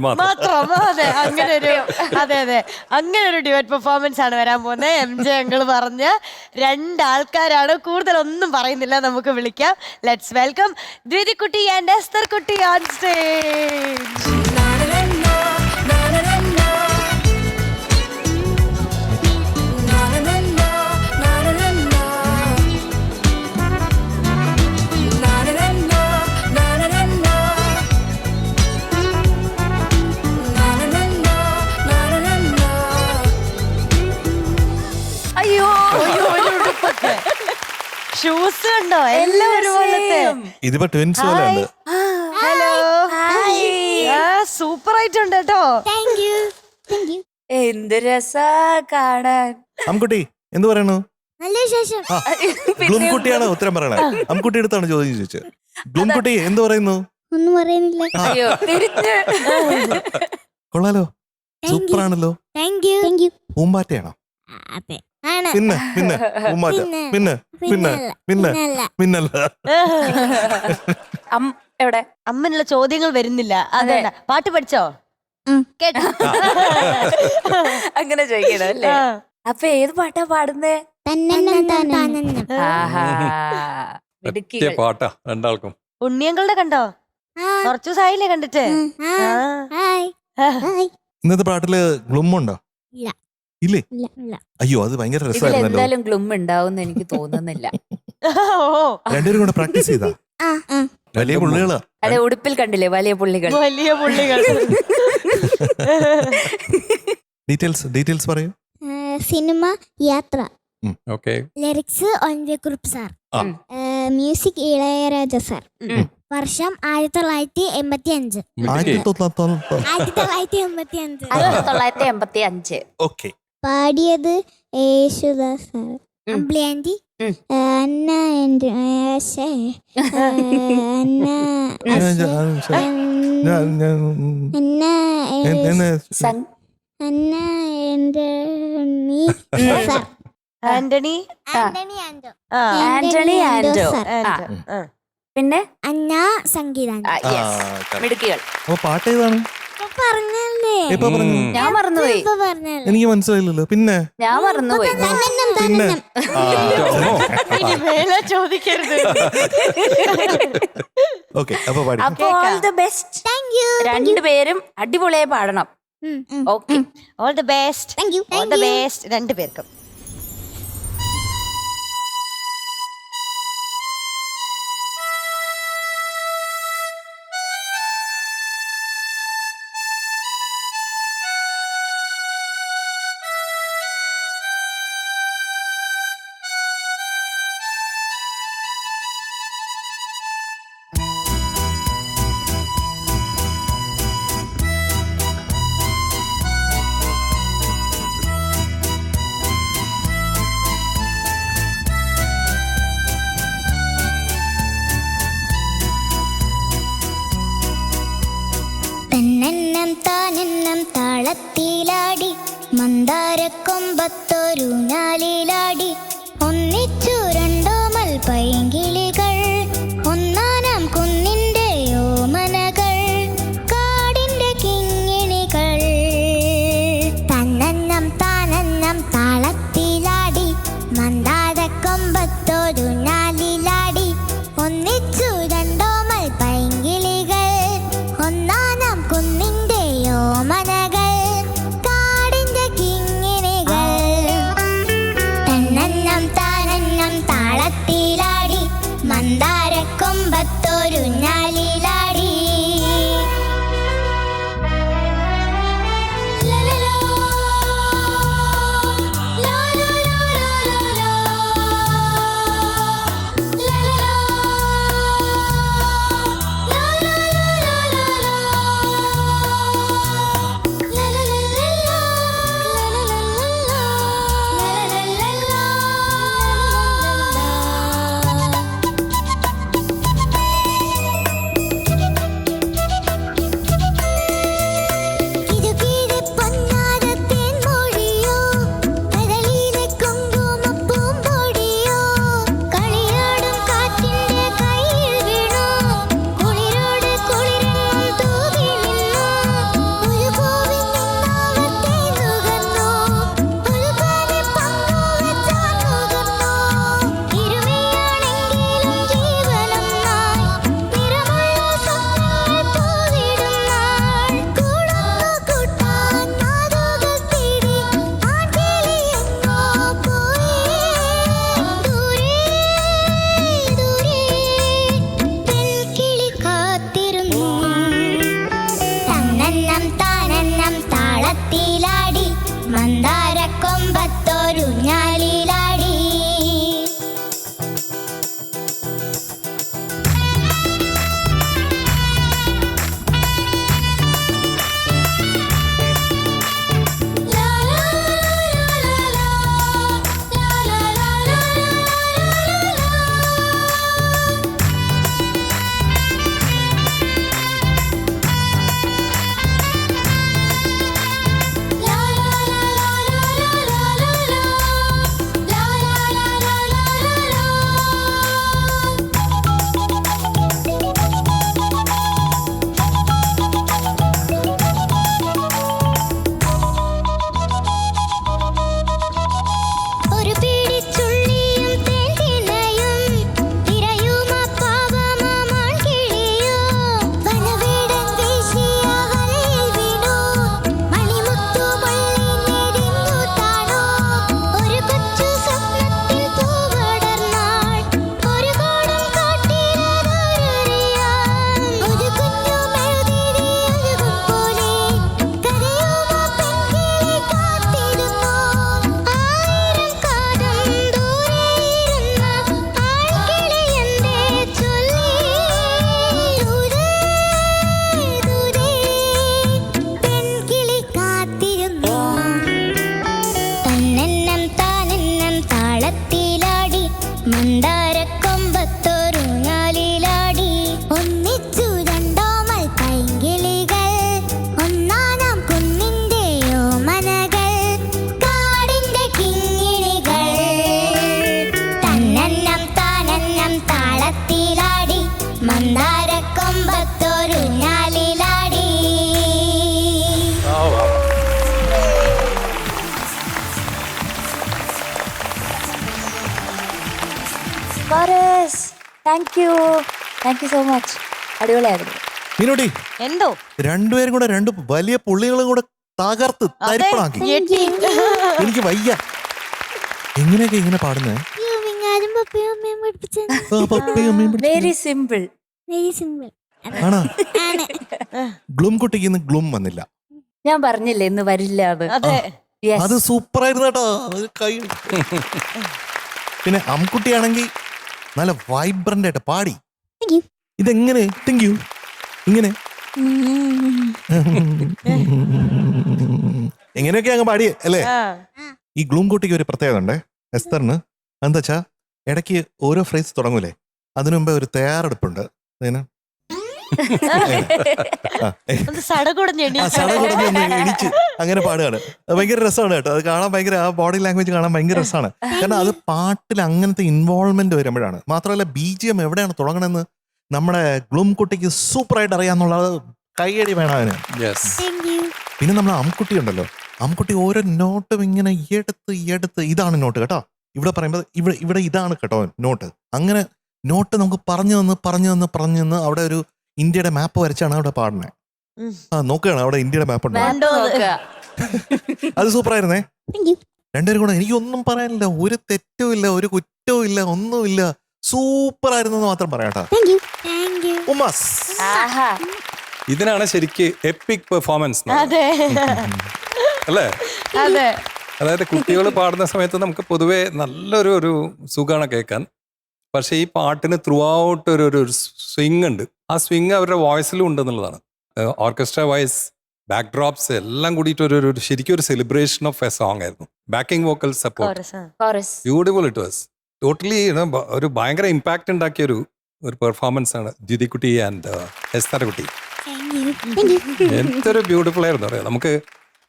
മാത്രം. അതെ അങ്ങനെ ഒരു അതെ അതെ. അങ്ങനെ ഒരു ഡിവറ്റ് പെർഫോമൻസ് ആണ് വരാൻ പോകുന്നത്. എം ജെ അങ്കിൾ പറഞ്ഞ രണ്ടാൾക്കാരാണ്. കൂടുതൽ ഒന്നും പറയുന്നില്ല. നമുക്ക് വിളിക്കാം. ലെറ്റ്സ് വെൽക്കം ദ്വിതിക്കുട്ടി ആൻഡ് എസ്തർ കുട്ടി ഓൺ സ്റ്റേജ് ഷൂസ് ഉണ്ടോ? എല്ലാം ഒരുപോലത്തെ. ഇതിപ്പോ ട്വിൻസ് പോലെ ഉണ്ട്. ഹലോ സൂപ്പർ ആയിട്ടുണ്ട് കേട്ടോ. എന്ത് രസാ കാണാൻ. അമ്കുട്ടി എന്ത് പറയണു? നല്ല വിശേഷം. ഗ്ലുംകുട്ടിയാണ് ഉത്തരം പറയണേ അമ്കുട്ടി അടുത്താണ് ചോദ്യം ചോദിച്ചത്. ഗ്ലുംകുട്ടി എന്ത് പറയുന്നു? ഒന്നും പറയുന്നില്ല. അയ്യോ തിരിഞ്ഞ്. കൊള്ളാലോ. യു പൂമ്പാറ്റയാണോ? അതെ. പിന്നെ പിന്നെ ഉമ്മാറ്റ. പിന്നെ. പിന്നെ പിന്നെ പിന്നല്ല, എവിടെ? അമ്മനുള്ള ചോദ്യങ്ങൾ വരുന്നില്ല. അതെ. പാട്ട് പഠിച്ചോ? കേട്ടോ. അങ്ങനെ ചോദിക്കണം അല്ലേ. അപ്പൊ ഏത് പാട്ടാ പാടുന്നേ. പാട്ടാ രണ്ടാൾക്കും. ഉണ്ണിയങ്കളുടെ കണ്ടോ? കൊറച്ചു ദിവസമായില്ലേ കണ്ടിട്ട്. ഇന്നത്തെ പാട്ടിൽ ഗ്ലൂമുണ്ടോ? ഉണ്ടോ ഇല്ല. അയ്യോ അത് ഭയങ്കര രസമായിരുന്നു രസമായിരുന്നല്ലോ എന്തായാലും ഗ്ലും ഉണ്ടാവും എനിക്ക് തോന്നുന്നില്ല. ഓ. രണ്ടുപേരും കൂടെ പ്രാക്ടീസ് ചെയ്താ? വലിയ പുള്ളികളാ. അതെ ഉടുപ്പിൽ കണ്ടില്ലേ വലിയ പുള്ളികൾ. വലിയ പുള്ളികൾ. ഡീറ്റെയിൽസ് ഡീറ്റെയിൽസ് പറയൂ. സിനിമ യാത്ര. Okay. Lyrics Kurup sir. Music Ilaiyaraaja sir. വർഷം ആയിരത്തി തൊള്ളായിരത്തി എൺപത്തി അഞ്ച് ആയിരത്തി ആയിരത്തി തൊള്ളായിരത്തി എൺപത്തി അഞ്ച് ആയിരത്തി തൊള്ളായിരത്തി എൺപത്തി അഞ്ച് ഓക്കെ. പാടിയത് യേശുദാസ് സാർ ഉം. അമ്പിളി ആന്റി ഉം. ഏ, അന്ന എന്റെ അന്ന അന്ന അന്ന എന്റെ നീ ആന്റണി? ആന്റണി ആന്റോ. പിന്നെ? അന്ന സംഗീത. മിടുക്കികൾ. പാട്ട് ഏതാണ്? പറഞ്ഞല്ലേ? ഇപ്പൊ പറഞ്ഞു. ഞാൻ മറന്നുപോയി. ഇപ്പൊ പറഞ്ഞല്ലേ? എനിക്ക് മനസ്സിലായില്ലല്ലോ. പിന്നെ? ഞാൻ മറന്നുപോയി. തന്നെന്നം പിന്നെ? തന്നെന്നം ആ, ഇനി മേലെ ചോദിക്കരുത്. ഓക്കെ അപ്പൊ പാടി. അപ്പൊ all the best thank you രണ്ടുപേരും അടിപൊളിയായി പാടണം. Okay all the best thank you all the best രണ്ടുപേർക്കും രണ്ടോ thank you thank you so much അടിപൊളിയായിരുന്നു. മീനോട്ടി എന്തോ? രണ്ടുപേരും കൂടെ രണ്ട് വലിയ പുള്ളികളും കൂടെ തകർത്ത് തരിപ്പണാക്കി. എനിക്ക് വയ്യ. എങ്ങനെയൊക്കെ ഇങ്ങനെ പാടുന്നത് വെരി സിമ്പിൾ വെരി സിമ്പിൾ ആണോ? ഗ്ലൂം കുട്ടിക്ക് ഇന്ന് ഗ്ലൂം വന്നില്ല. ഞാൻ പറഞ്ഞില്ലേ ഇന്ന് വരില്ല അത്. അതെ. സൂപ്പർ ആയിരുന്നു കേട്ടോ. കൈ പിന്നെ അമ്കുട്ടിയാണെങ്കിൽ നല്ല വൈബ്രന്റ് ആയിട്ട് പാടി. ഇതെങ്ങനെ? താങ്ക് യു ഇങ്ങനെ. എങ്ങനെയൊക്കെ അങ്ങ് പാടിയേ അല്ലേ? ഈ ഗ്ലൂം കുട്ടിക്ക് ഒരു പ്രത്യേകത ഉണ്ട്. എസ്തറിന് എന്താ വെച്ചാ ഇടയ്ക്ക് ഓരോ ഫ്രേസ് തുടങ്ങൂലേ? അതിനുമുമ്പേ ഒരു തയ്യാറെടുപ്പുണ്ട്. ഒന്ന് സടകുടഞ്ഞ് ആ സടകുടഞ്ഞ് ഒന്ന് എണീച്ച്. അങ്ങനെ പാടുകയാണ്. അത് ഭയങ്കര രസമാണ് കേട്ടോ. അത് കാണാൻ ഭയങ്കര ആ ബോഡി ലാംഗ്വേജ് കാണാൻ ഭയങ്കര രസമാണ്. കാരണം അത് പാട്ടിൽ അങ്ങനത്തെ ഇൻവോൾവ്മെന്റ് വരുമ്പോഴാണ്. മാത്രമല്ല ബി ജി എം എവിടെയാണ് തുടങ്ങണമെന്ന് നമ്മുടെ ഗ്ലൂം കുട്ടിക്ക് സൂപ്പർ ആയിട്ട് അറിയാന്നുള്ളത് കൈയടി വേണം അവന് യെസ് പിന്നെ നമ്മൾ അമ്കുട്ടി ഉണ്ടല്ലോ. അമ്കുട്ടി ഓരോ നോട്ടും ഇങ്ങനെ എടുത്ത് എടുത്ത്. ഇതാണ് നോട്ട് കേട്ടോ. ഇവിടെ പറയുമ്പോൾ ഇവിടെ ഇവിടെ ഇതാണ് കേട്ടോ നോട്ട് അങ്ങനെ നോട്ട് നമുക്ക് പറഞ്ഞു തന്ന് പറഞ്ഞു തന്ന് പറഞ്ഞു തന്ന് അവിടെ ഒരു ഇന്ത്യയുടെ മാപ്പ് വരച്ചാണ് അവിടെ പാടുന്നത് ആ നോക്കുകയാണ് അവിടെ ഇന്ത്യയുടെ മാപ്പ് ഉണ്ട്? നോക്കുക. അത് സൂപ്പർ ആയിരുന്നേ രണ്ടുപേരും കൂടെ എനിക്കൊന്നും പറയാനില്ല. ഒരു തെറ്റും ഇല്ല ഒരു കുറ്റവും ഇല്ല ഒന്നുമില്ല സൂപ്പർ ആയിരുന്നു എന്ന് മാത്രം പറയാം ഉമാസ്. ആഹാ. ഇതിനാണ് ശരിക്ക് എപ്പിക് പെർഫോമൻസ് അല്ലേ? അതെ. അതായത് കുട്ടികൾ പാടുന്ന സമയത്ത് നമുക്ക് പൊതുവേ നല്ലൊരു ഒരു സുഖമാണ് കേൾക്കാൻ. പക്ഷേ ഈ പാട്ടിന് ത്രൂ ഔട്ട് ഒരു ഒരു സ്വിങ് ഉണ്ട്. ആ സ്വിങ് അവരുടെ വോയിസിലും ഉണ്ടെന്നുള്ളതാണ്. ഓർക്കസ്ട്ര വോയിസ് ബാക്ക് ഡ്രോപ്സ് എല്ലാം കൂടിയിട്ട് ഒരു ഒരു ശരിക്കും ഒരു സെലിബ്രേഷൻ ഓഫ് എ സോങ് ആയിരുന്നു. Backing vocal support beautiful it was totally ഒരു ഭയങ്കര ഇമ്പാക്ട് ഉണ്ടാക്കിയ ഒരു ഒരു പെർഫോമൻസ് ആണ് ദ്യുതിക്കുട്ടി ആൻഡ് യു താങ്ക് എന്തൊരു ബ്യൂട്ടിഫുൾ ആയിരുന്നു. അറിയാം? നമുക്ക്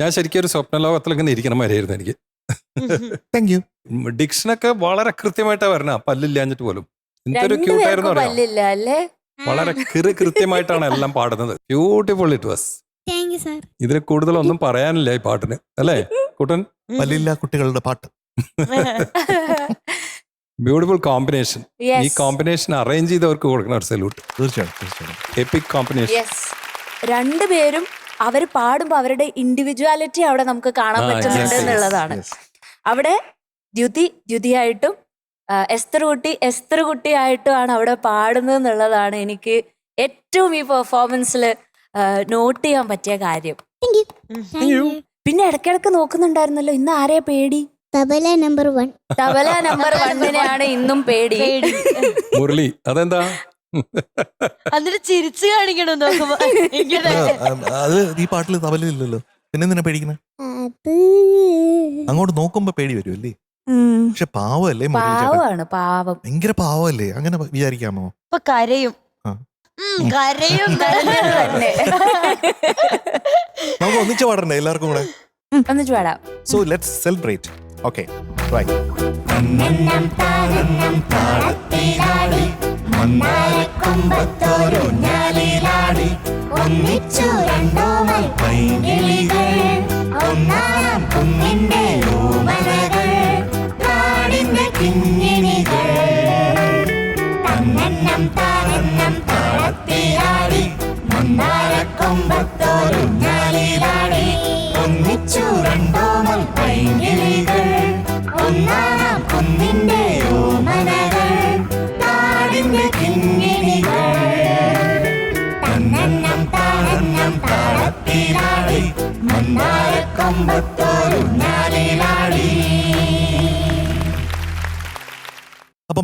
ഞാൻ ശരിക്കും ഒരു സ്വപ്ന ലോകത്തിൽ ഇങ്ങനെ ഇരിക്കണ എനിക്ക്. താങ്ക് യു ഡിക്ഷനൊക്കെ വളരെ കൃത്യമായിട്ടാ വരണ. പല്ലില്ലാഞ്ഞിട്ട് പോലും. എന്തൊരു ക്യൂട്ടായിരുന്നു അറിയാം? വളരെ കൃ കൃത്യമായിട്ടാണ് എല്ലാം പാടുന്നത്. ബ്യൂട്ടിഫുൾ ഇറ്റ് വാസ് ഇതിന് കൂടുതൽ ഒന്നും ഇതിൽ കൂടുതലൊന്നും പറയാനില്ല ഈ പാട്ടിന്. അല്ലേ? കുട്ടൻ? പല്ലില്ല കുട്ടികളുടെ പാട്ട്. ബ്യൂട്ടിഫുൾ കോമ്പിനേഷൻ ഈ കോമ്പിനേഷൻ അറേഞ്ച് ചെയ്തവർക്ക് കൊടുക്കണം ഒരു സല്യൂട്ട് തീർച്ചയായും തീർച്ചയായും എപ്പിക് കോമ്പിനേഷൻ രണ്ടുപേരും അവർ പാടുമ്പോൾ അവരുടെ ഇൻഡിവിജ്വാലിറ്റി അവിടെ നമുക്ക് കാണാൻ പറ്റുന്നുണ്ട് എന്നുള്ളതാണ്. അവിടെ ദ്യുതി ദ്യുതിയായിട്ടും എസ്തർ കുട്ടി എസ്തർ കുട്ടിയായിട്ടുമാണ് അവിടെ പാടുന്നത് എന്നുള്ളതാണ് എനിക്ക് ഏറ്റവും ഈ പെർഫോമൻസിൽ നോട്ട് ചെയ്യാൻ പറ്റിയ കാര്യം. പിന്നെ ഇടയ്ക്കിടയ്ക്ക് നോക്കുന്നുണ്ടായിരുന്നല്ലോ ഇന്ന് ആരെയാ പേടി? Tabla number one tabla number വണ്ണിനെയാണ് ഇന്നും പേടി. പേടി. മുരളി അതെന്താ? എന്നിട്ട് ചിരിച്ചു കാണിക്കണം നോക്കുമ്പോ. ഇങ്ങനെ. അത് ഈ പാട്ടിൽ തബലില്ലല്ലോ പിന്നെ നിന്നെ പേടിക്കുന്നത് അത് അങ്ങോട്ട് നോക്കുമ്പോ പേടി വരുമല്ലേ ഉം. പക്ഷെ പാവല്ലേ മുരളി ചേട്ടൻ പാവമാണ് പാവം. ഭയങ്കര പാവല്ലേ? അങ്ങനെ വിചാരിക്കാമോ? ഇപ്പൊ കരയും. ആ. ഉം, കരയും തന്നെ. നമുക്ക് ഒന്നിച്ച് പാടണ്ടേ എല്ലാവർക്കും കൂടെ? ഒന്നിച്ച് പാടാം. സോ ലെറ്റ്സ് സെലിബ്രേറ്റ് ഓക്കെ ഒന്നിച്ചു രണ്ടോമൽ പൈങ്കിളികൾ. ഒന്നാം കുഞ്ഞിന്റെ ഓമനകൾ കാടിന്റെ കിങ്ങിണികൾ തന്നെന്നം താനെന്നം താളത്തിലാടി മന്ദാരക്കൊമ്പത്തോരു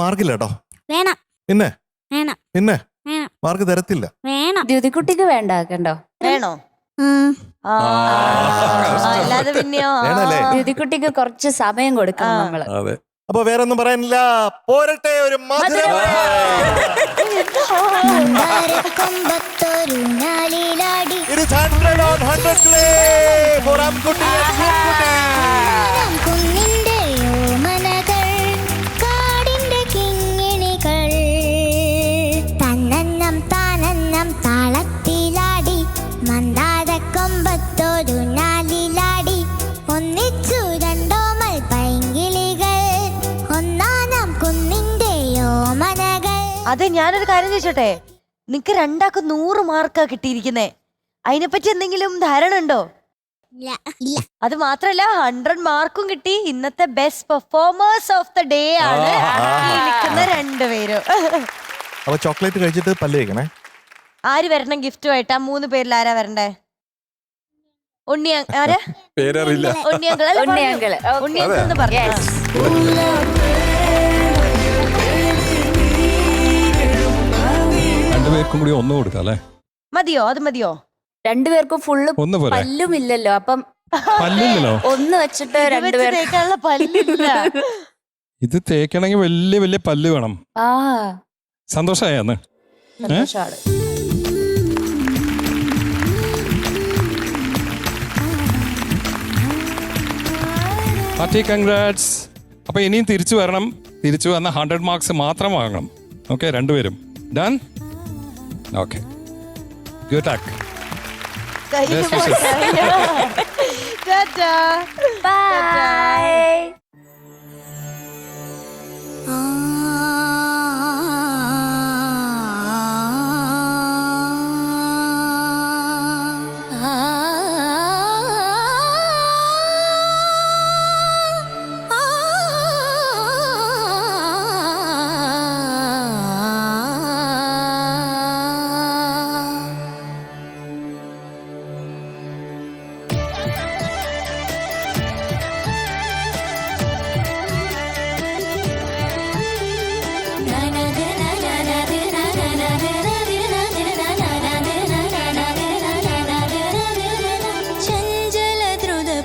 മാർക്കില്ല കേട്ടോ. വേണം. പിന്നെ? വേണം. പിന്നെ? വേണം. മാർക്ക് തരത്തില്ല. വേണം. ദ്യുതിക്കുട്ടിക്ക് വേണ്ട കണ്ടോ വേണോ? ആ, അല്ലാതെ പിന്നെയോ? വേണല്ലേ? ദ്യുതിക്കുട്ടിക്ക് കുറച്ച് സമയം കൊടുക്കണം. നമ്മൾ. അതെ. അപ്പൊ വേറെ ഒന്നും പറയാനില്ല. പോരട്ടെ ഒരു മധുരം മന്ദാരക്കൊമ്പത്തൊരു ഞാലിലാടി It is 100 on 100 play. For and Amkutti. കാര്യം ചോദിച്ചോട്ടെ? നിങ്ങക്ക് രണ്ടാക്കും നൂറ് മാർക്കാ കിട്ടിയിരിക്കുന്നേ. അതിനെപ്പറ്റി എന്തെങ്കിലും ധാരണ ഉണ്ടോ? ഇല്ല. ഇല്ല അത് മാത്രല്ല ഹൺഡ്രഡ് മാർക്കും കിട്ടി. ഇന്നത്തെ best performers of the day ആണ് ഈ നിൽക്കുന്ന രണ്ടുപേരും. അപ്പൊ ചോക്ലേറ്റ് കഴിച്ചിട്ട് പല്ല് കഴിക്കണേ ആര് വരണം ഗിഫ്റ്റുമായിട്ട്? ആ മൂന്ന് പേരിൽ ആരാ വരണ്ടേ? ഉണ്ണിയ ആരാ? പേരറിയില്ല. ഉണ്ണി അങ്കിൾ അല്ലേ ഉണ്ണി പറഞ്ഞു? അങ്കിൾ. Okay. ഉണ്ണി അങ്കിൾ എന്ന് പറഞ്ഞു രണ്ടുപേർക്കും കൂടി ഒന്ന് കൊടുക്കാം അല്ലേ? മതിയോ? അത് മതിയോ? രണ്ടുപേർക്കും ഫുള്ള് ഒന്ന് പല്ലും ഇല്ലല്ലോ അപ്പം പല്ലില്ലല്ലോ? ഒന്ന് വെച്ചിട്ട് ഇത് തേക്കണെങ്കിൽ രണ്ടുപേർ തേക്കാനുള്ള പല്ലില്ല. ഇത് തേക്കണമെങ്കിൽ വലിയ വലിയ പല്ല് വേണം. ആ. സന്തോഷമായ അന്ന്? സന്തോഷാണ്. പാർട്ടി കൺഗ്രാറ്റ്സ് അപ്പൊ ഇനിയും തിരിച്ചു വരണം. തിരിച്ചു വന്ന ഹൺഡ്രഡ് മാർക്സ് മാത്രം വാങ്ങണം. ഓക്കെ രണ്ടുപേരും. Done Okay. Good luck. Bye.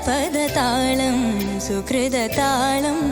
பத தாளம் சுகிருத தாளம்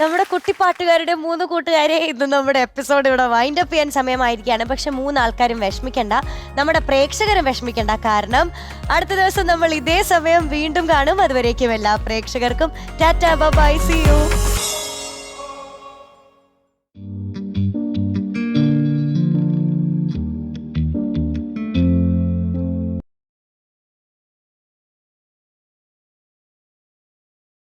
നമ്മുടെ കുട്ടിപ്പാട്ടുകാരുടെ മൂന്ന് കൂട്ടുകാരെ ഇന്ന് നമ്മുടെ എപ്പിസോഡ് ഇവിടെ വൈൻഡ് അപ്പ് ചെയ്യാൻ സമയമായിരിക്കുകയാണ്. പക്ഷെ മൂന്ന് ആൾക്കാരും വിഷമിക്കണ്ട. നമ്മുടെ പ്രേക്ഷകരും വിഷമിക്കണ്ട. കാരണം അടുത്ത ദിവസം നമ്മൾ ഇതേ സമയം വീണ്ടും കാണും. അതുവരേക്കും എല്ലാ പ്രേക്ഷകർക്കും. Tata bye C U